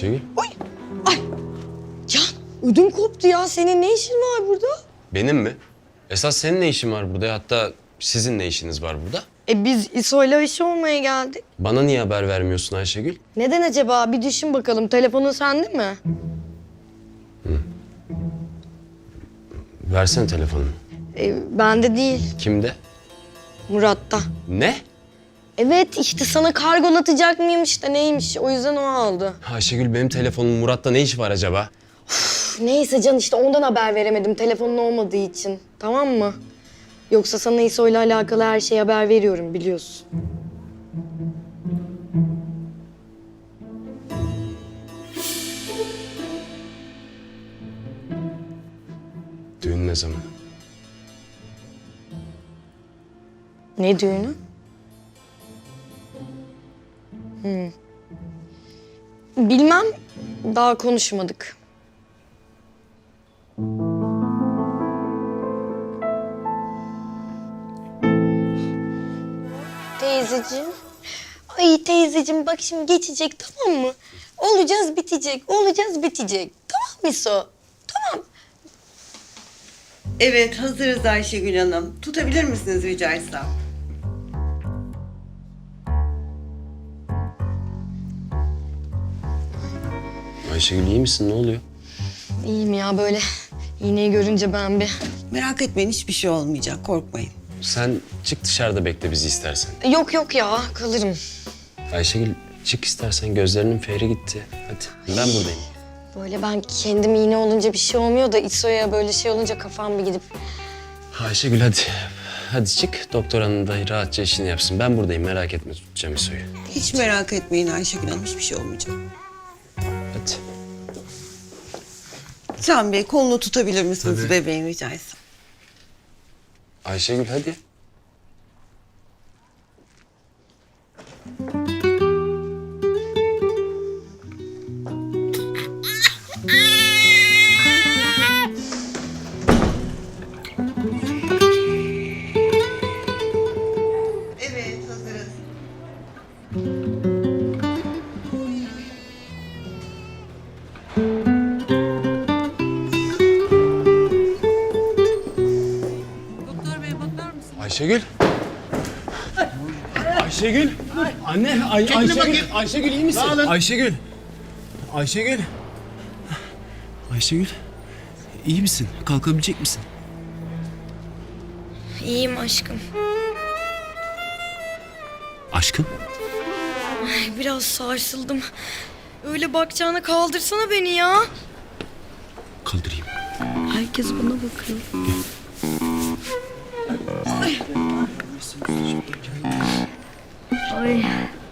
Ayşegül. Can ödüm koptu ya. Senin ne işin var burada? Benim mi? Esas senin ne işin var burada? Hatta sizin ne işiniz var burada? E biz İso'yla işi olmaya geldik. Bana niye haber vermiyorsun Ayşegül? Neden acaba? Bir düşün bakalım. Telefonun sende mi? Versene telefonumu. E, bende değil. Kimde? Murat'ta. Ne? Evet işte sana kargolatacak mıymış da neymiş. O yüzden o aldı. Ayşegül benim telefonum Murat'ta ne iş var acaba? Üf, Neyse Can işte ondan haber veremedim. Telefonun olmadığı için. Tamam mı? Yoksa sana İso'yla alakalı her şeyi haber veriyorum biliyorsun. Düğün ne zaman? Ne düğünü? Hmm. Bilmem. Daha konuşmadık. Teyzeciğim. Ay teyzeciğim bak şimdi geçecek tamam mı? Olacağız bitecek, olacağız bitecek. Tamam mı So? Tamam. Evet, hazırız Ayşegül Hanım. Tutabilir misiniz rica etsem? Ayşegül iyi misin? Ne oluyor? İyiyim ya böyle. İğneyi görünce ben bir... Merak etmeyin, hiçbir şey olmayacak. Korkmayın. Sen çık dışarıda bekle bizi istersen. Yok yok ya kalırım. Ayşegül çık istersen gözlerinin feri gitti. Hadi ben buradayım. Böyle ben kendim iğne olunca bir şey olmuyor da İso'ya böyle şey olunca kafam bir gidip... Ayşegül hadi. Hadi çık doktor hanım da rahatça işini yapsın. Ben buradayım merak etme tutacağım İso'yu. Hiç merak etmeyin Ayşegül Hanım, hiçbir şey olmayacak. Hadi. Can Bey, kolunu tutabilir misiniz Tabii. bebeğin rica etsem? Ayşegül hadi. Anne, Ay Ayşegül. Ayşegül iyi misin? Ayşegül. Ayşegül. Ayşegül. İyi misin? Kalkabilecek misin? İyiyim aşkım. Aşkım. Biraz sarsıldım. Öyle bakacağına kaldırsana beni ya. Kaldırayım. Herkes bana bakıyor. Ay.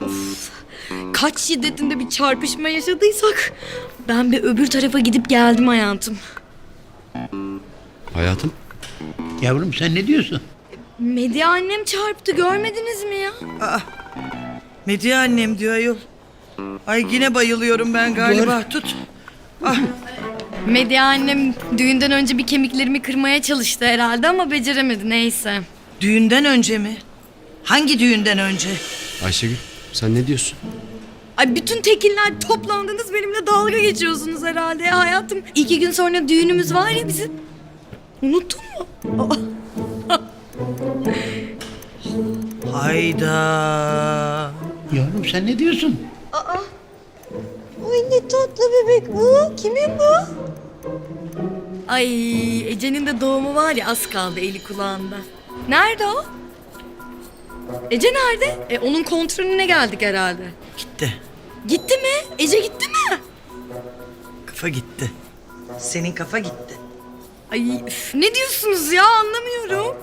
Of. Kaç şiddetinde bir çarpışma yaşadıysak ben bir öbür tarafa gidip geldim hayatım. Hayatım. Yavrum sen ne diyorsun? Medya annem çarptı görmediniz mi ya? Medya annem diyor ayol. Ay yine bayılıyorum ben galiba. Tut. Medya annem düğünden önce bir kemiklerimi kırmaya çalıştı herhalde ama beceremedi neyse. Düğünden önce mi? Hangi düğünden önce? Ayşegül sen ne diyorsun? Ay bütün tekiller toplandınız benimle dalga geçiyorsunuz herhalde ya hayatım. İki gün sonra düğünümüz var ya bizim. Unuttun mu? Hayda. Yavrum sen ne diyorsun? Ay ne tatlı bebek bu. Kimin bu? Ay Ece'nin de doğumu var ya az kaldı eli kulağında. Nerede o? Ece nerede? E, onun kontrolüne geldik herhalde. Gitti. Gitti mi? Ece gitti mi? Kafa gitti. Senin kafa gitti. Ay üf, ne diyorsunuz ya anlamıyorum.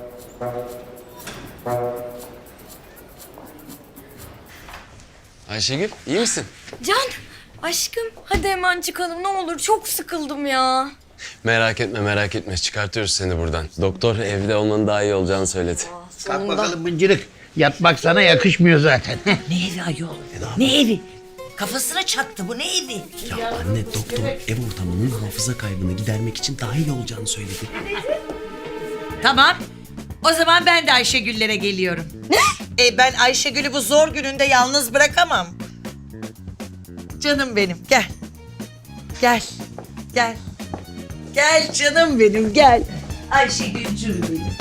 Ayşegül iyi misin? Can aşkım hadi hemen çıkalım ne olur çok sıkıldım ya. Merak etme merak etme çıkartıyoruz seni buradan. Doktor evde olmanın daha iyi olacağını söyledi. Kalk bakalım mıncırık. Yatmak sana yakışmıyor zaten. Ne evi ayol? Ne evi? Kafasına çaktı bu ne evi? Ya anne doktor ev ortamının hafıza kaybını gidermek için daha iyi olacağını söyledi. Tamam. O zaman ben de Ayşegüllere geliyorum. Ne? E ben Ayşegül'ü bu zor gününde yalnız bırakamam. Canım benim gel. Gel. Gel. Gel canım benim gel. Ayşegül'cüm benim.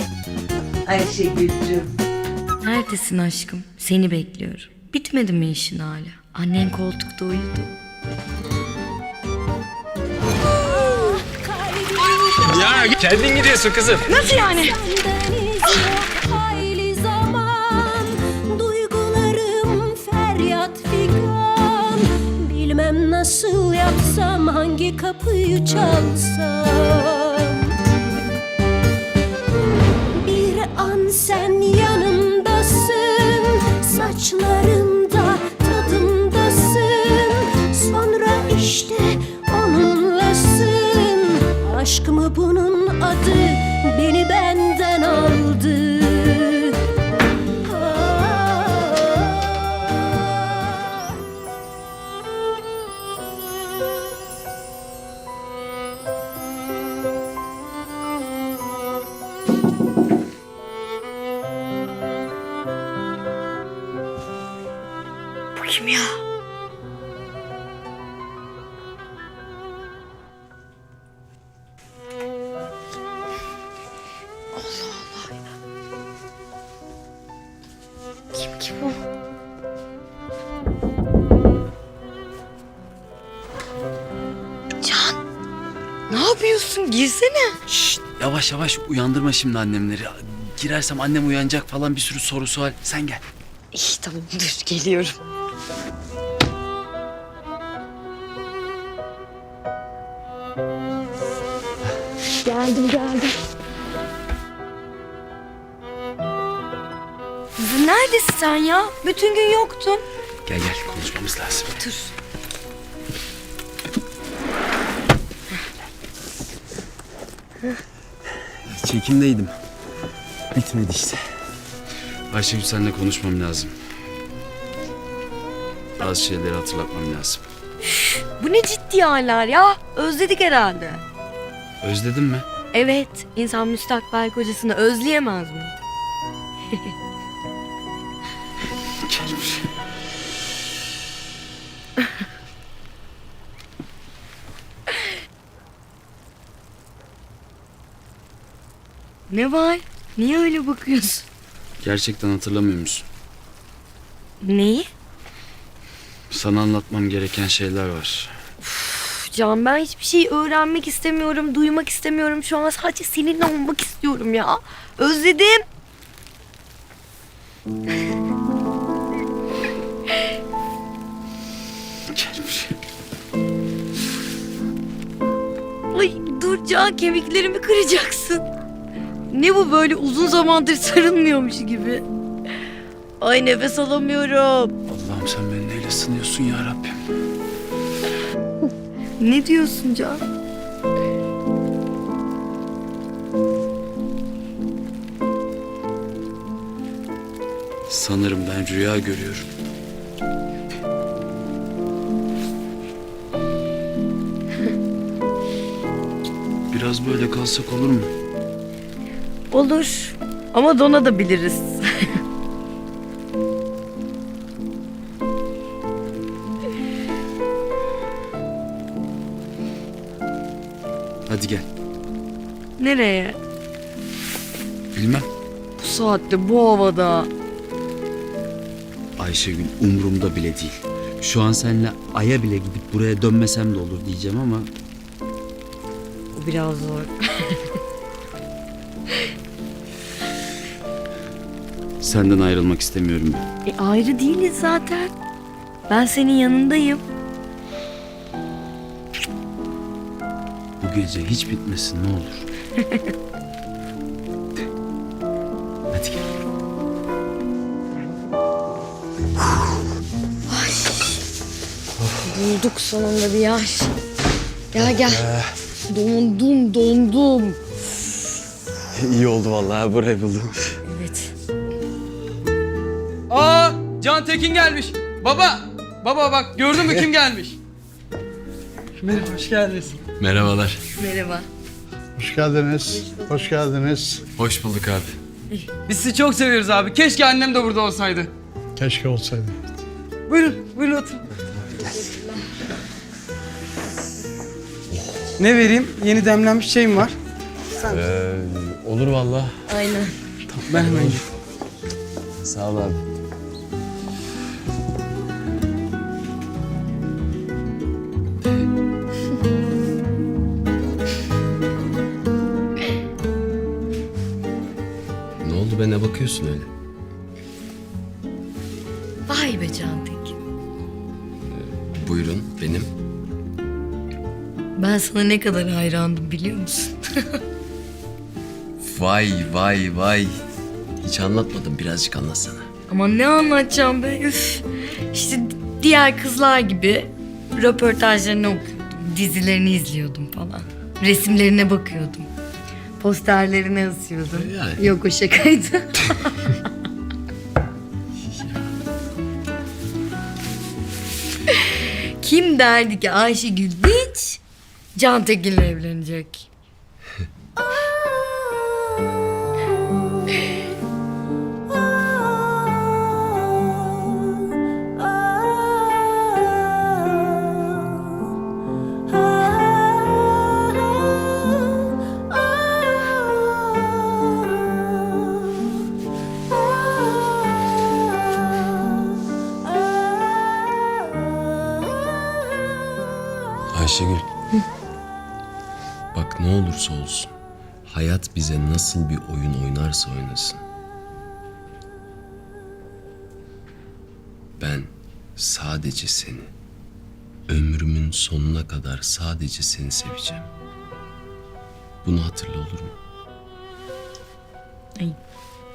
Ayşegül'cüm. Neredesin aşkım? Seni bekliyorum. Bitmedi mi işin hala? Annen koltukta uyudu. Ya kendin gidiyorsun kızım. Nasıl yani? Bendeniz yok hayli zaman Duygularım feryat figan Bilmem nasıl yapsam hangi kapıyı çalsam Saçlarımda Sonra işte onunlasın. Aşk mı bunun adı Beni Girsene. Şşt, yavaş yavaş uyandırma şimdi annemleri. Girersem annem uyanacak falan bir sürü soru sual. Sen gel. İyi tamam dur geliyorum. Geldim geldim. Neredesin sen ya? Bütün gün yoktun. Gel gel konuşmamız lazım. Dur. Çekimdeydim. Bitmedi işte. Ayşegül seninle konuşmam lazım. Bazı şeyleri hatırlatmam lazım. Bu ne ciddi haller ya? Özledik herhalde. Özledin mi? Evet, insan müstakbel kocasını özleyemez mi? Ne var? Niye öyle bakıyorsun? Gerçekten hatırlamıyor musun? Neyi? Sana anlatmam gereken şeyler var. Üf, Can ben hiçbir şey öğrenmek istemiyorum, duymak istemiyorum. Şu an sadece seninle olmak istiyorum ya. Özledim. Gel buraya. Ay dur Can kemiklerimi kıracaksın. Ne bu böyle uzun zamandır sarılmıyormuş gibi. Ay nefes alamıyorum. Allah'ım sen beni neyle sınıyorsun ya Rabbim. Ne diyorsun Can? Sanırım ben rüya görüyorum. Biraz böyle kalsak olur mu? Olur. Ama dona da biliriz. Hadi gel. Nereye? Bilmem. Bu saatte bu havada. Ayşegül umurumda bile değil. Şu an seninle Ay'a bile gidip buraya dönmesem de olur diyeceğim ama Bu biraz zor. Senden ayrılmak istemiyorum ben. E, ayrı değiliz zaten. Ben senin yanındayım. Bu gece hiç bitmesin ne olur. Hadi gel. Bulduk sonunda bir yer. Gel gel. Dondum dondum. İyi oldu vallahi burayı buldum. Tekin gelmiş. Baba. Baba bak gördün mü kim gelmiş? Merhaba hoş geldiniz. Merhabalar. Merhaba. Hoş geldiniz. Hoş geldiniz. Hoş bulduk abi. Biz sizi çok seviyoruz abi. Keşke annem de burada olsaydı. Keşke olsaydı. Buyurun buyurun oturun. Ne vereyim? Yeni demlenmiş şeyim var. Ee, olur valla. Aynen. Ben hemen Sağ ol abi. Sana ne kadar hayrandım biliyor musun? Vay vay vay. Hiç anlatmadım birazcık anlatsana. Ama ne anlatacağım be üf. İşte diğer kızlar gibi röportajlarını okuyordum. Dizilerini izliyordum falan. Resimlerine bakıyordum. Posterlerine asıyordum. Yani. Yok o şakaydı. Kim derdi ki Ayşegül hiç Can Tekin'le evlenecek? Ayşegül. Bak ne olursa olsun. Hayat bize nasıl bir oyun oynarsa oynasın. Ben sadece seni, ömrümün sonuna kadar sadece seni seveceğim. Bunu hatırla olur mu?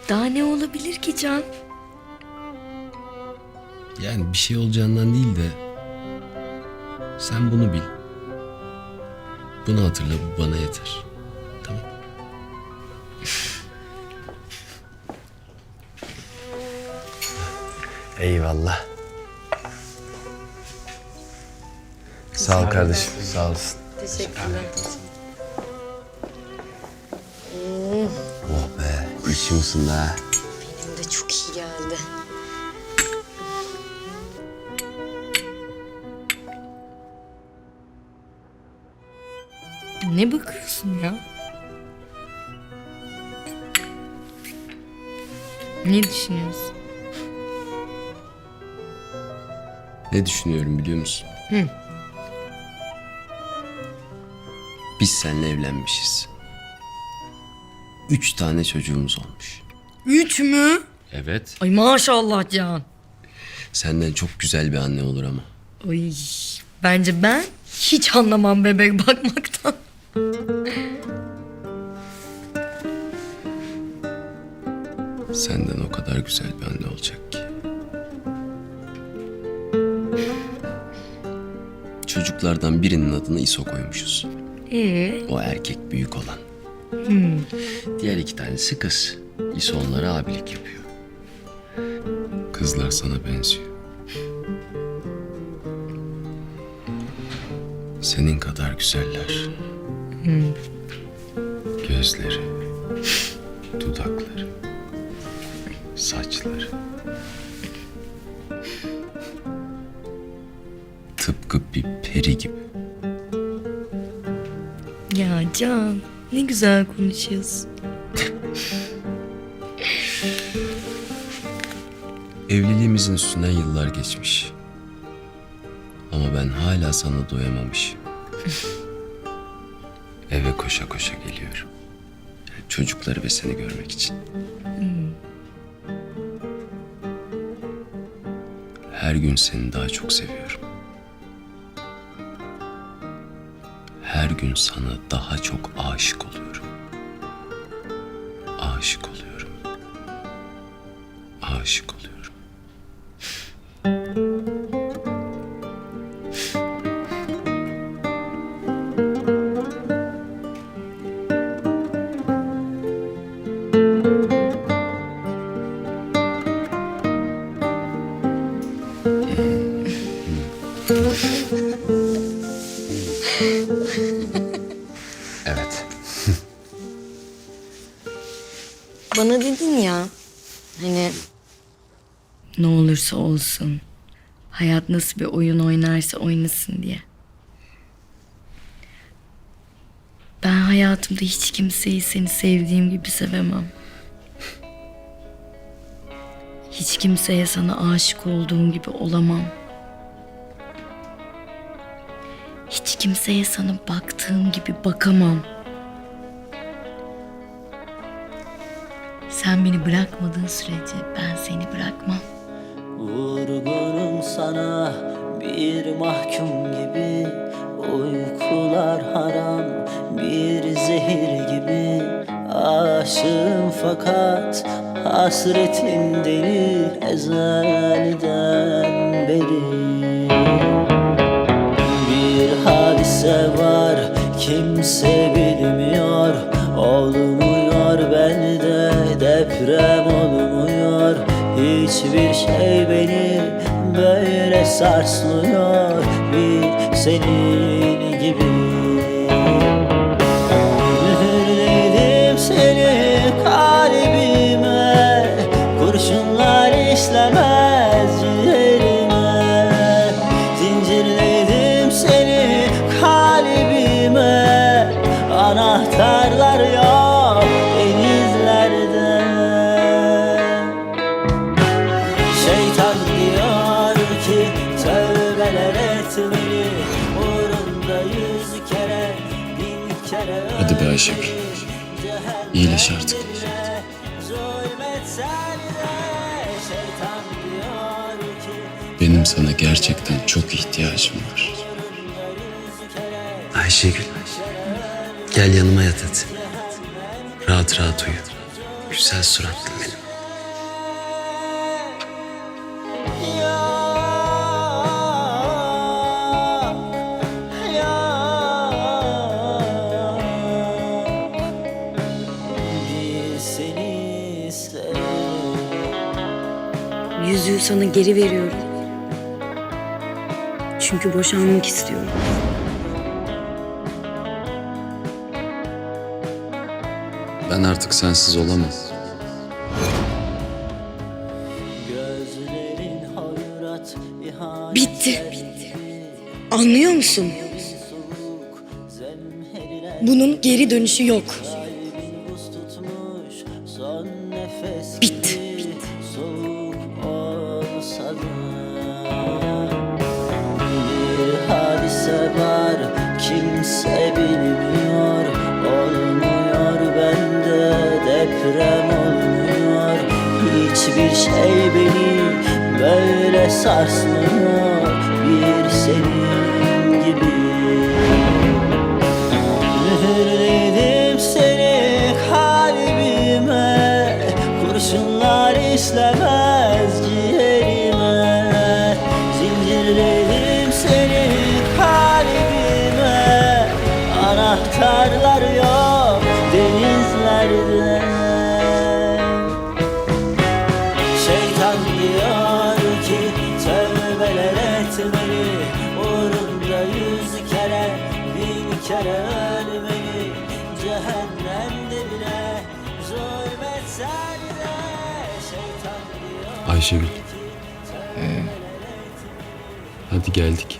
Daha ne olabilir ki Can? Yani bir şey olacağından değil de sen bunu bil. Bunu hatırla bu bana yeter. Tamam. Eyvallah. Sağ ol kardeşim. Sağ olasın. Teşekkürler. Oh be. İçim ısındı Ne bakıyorsun ya? Ne düşünüyorsun? Ne düşünüyorum biliyor musun? Biz seninle evlenmişiz. Üç tane çocuğumuz olmuş. Üç mü? Evet. Ay maşallah Can. Senden çok güzel bir anne olur ama. Ay bence ben hiç anlamam bebek bakmaktan. Senden o kadar güzel bir anne olacak ki. Çocuklardan birinin adını İso koymuşuz. Ee, O erkek büyük olan. Diğer iki tanesi kız. İso onlara abilik yapıyor. Kızlar sana benziyor. Senin kadar güzeller. Gözleri, dudakları, saçları. Tıpkı bir peri gibi. ya Can ne güzel konuşuyorsun. Evliliğimizin üstünden yıllar geçmiş. Ama ben hala sana doyamamışım. Eve koşa koşa geliyorum. Çocukları ve seni görmek için. Her gün seni daha çok seviyorum. Her gün sana daha çok aşık oluyorum. Aşık oluyorum. Aşık oluyorum. Olsun hayat nasıl bir oyun oynarsa oynasın diye. hayatımda hiç kimseyi seni sevdiğim gibi sevemem. Hiç kimseye sana aşık olduğum gibi olamam. Hiç kimseye sana baktığım gibi bakamam. Sen beni bırakmadığın sürece ben seni bırakmam. Vurgunum sana bir mahkum gibi. Uykular haram bir zehir gibi. Aşığım fakat hasretin deli ezelden beri. Bir hadise var kimse Hiçbir şey beni böyle sarsmıyor. Bir senin gibi Benim sana gerçekten çok ihtiyacım var. Ayşegül. Gel yanıma yat hadi. Rahat rahat uyu. Güzel suratlı benim. Bir seni isterim Yüzüğü sana geri veriyorum. Çünkü boşanmak istiyorum. Ben artık sensiz olamam. İhanet Bitti. Anlıyor musun? Bunun geri dönüşü yok. Böyle sarsmıyor Bir senin gibi. Mühürledim seni kalbime Kurşunlar işlemez ciğerime. Zincirledim seni kalbime Anahtarlar Geldik.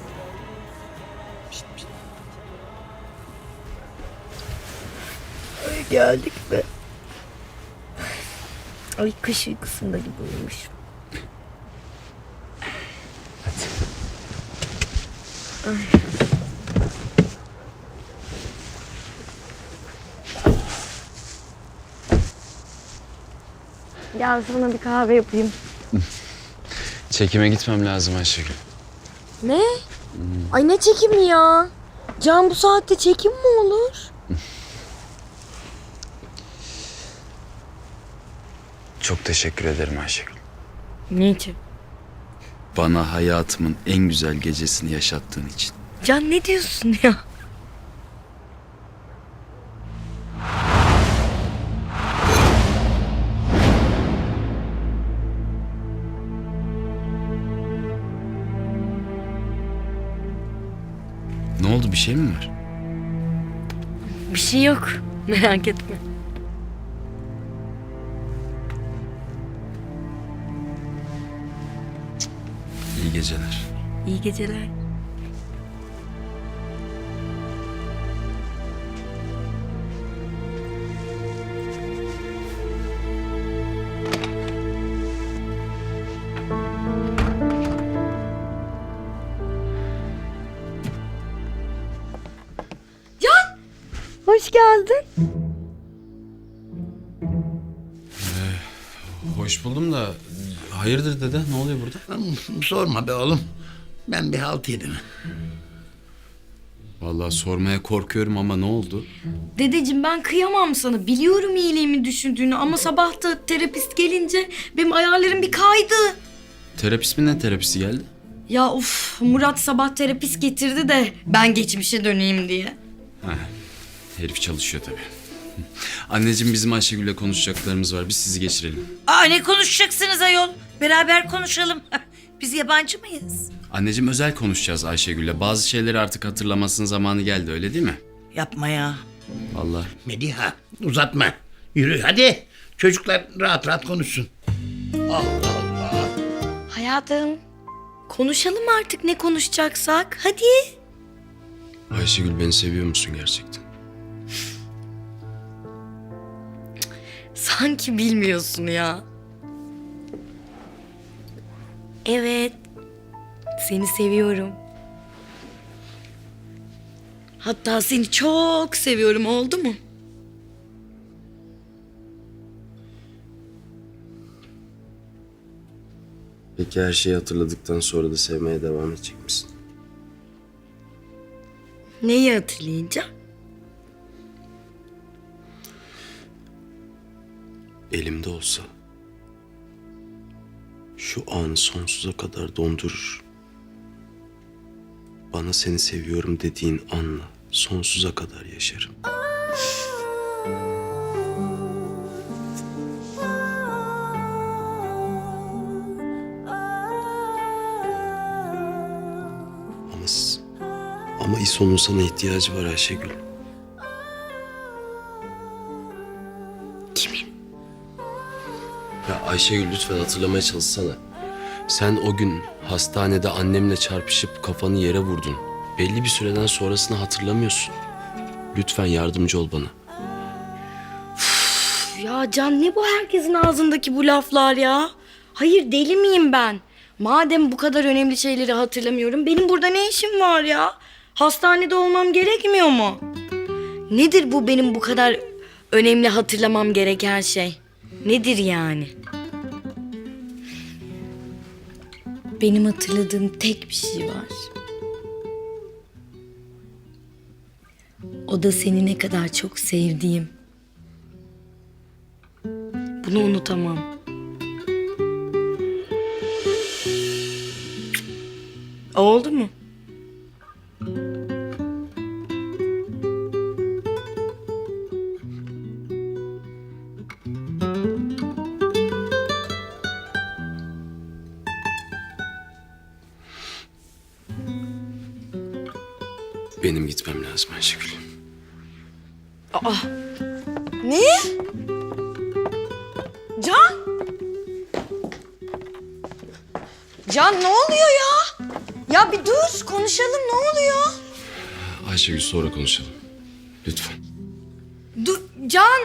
Geldik be. Ay kış uykusunda gibi uyumuşum. Gel sana bir kahve yapayım. Çekime gitmem lazım Ayşegül. Ne? Ay ne çekimi ya? Can bu saatte çekim mi olur? Çok teşekkür ederim Ayşegül. Niçin? Bana hayatımın en güzel gecesini yaşattığın için. Can ne diyorsun ya? Ne oldu bir şey mi var? Bir şey yok. Merak etme. İyi geceler. İyi geceler. Geldin. Hoş buldum da hayırdır dede ne oluyor burada? Sorma be oğlum. Ben bir halt yedim. Vallahi sormaya korkuyorum ama ne oldu? Dedeciğim ben kıyamam sana. Biliyorum iyiliğimi düşündüğünü ama sabah da terapist gelince benim ayarlarım bir kaydı. Terapist mi ne terapisi geldi? Ya uf Murat sabah terapist getirdi de ben geçmişe döneyim diye. Herif çalışıyor tabii. Anneciğim bizim Ayşegül'le konuşacaklarımız var. Biz sizi geçirelim. Aa ne konuşacaksınız ayol? Beraber konuşalım. Biz yabancı mıyız? Anneciğim özel konuşacağız Ayşegül'le. Bazı şeyleri artık hatırlamasının zamanı geldi öyle değil mi? Yapma ya. Vallahi. Mediha uzatma. Yürü hadi. Çocuklar rahat rahat konuşsun. Allah Allah. Hayatım konuşalım artık ne konuşacaksak. Hadi. Ayşegül beni seviyor musun gerçekten? Sanki bilmiyorsun ya. Evet. Seni seviyorum. Hatta seni çok seviyorum oldu mu? Peki her şeyi hatırladıktan sonra da sevmeye devam edecek misin? Neyi hatırlayınca? Elimde olsa şu anı sonsuza kadar dondurur. Bana seni seviyorum dediğin anla sonsuza kadar yaşarım. Ama ama İso'nun sana ihtiyacı var Ayşegül. Ayşegül lütfen hatırlamaya çalışsana. Sen o gün hastanede annemle çarpışıp kafanı yere vurdun. Belli bir süreden sonrasını hatırlamıyorsun. Lütfen yardımcı ol bana. Ya Can ne bu herkesin ağzındaki bu laflar ya? Hayır deli miyim ben? Madem bu kadar önemli şeyleri hatırlamıyorum benim burada ne işim var ya? Hastanede olmam gerekmiyor mu? Nedir bu benim bu kadar önemli hatırlamam gereken şey? Nedir yani? Benim hatırladığım tek bir şey var. O da seni ne kadar çok sevdiğim. Bunu unutamam. Oldu mu? Benim gitmem lazım Ayşegül. Ne? Can? Can ne oluyor ya? Ya bir dur konuşalım ne oluyor? Ayşegül sonra konuşalım. Lütfen. Dur Can.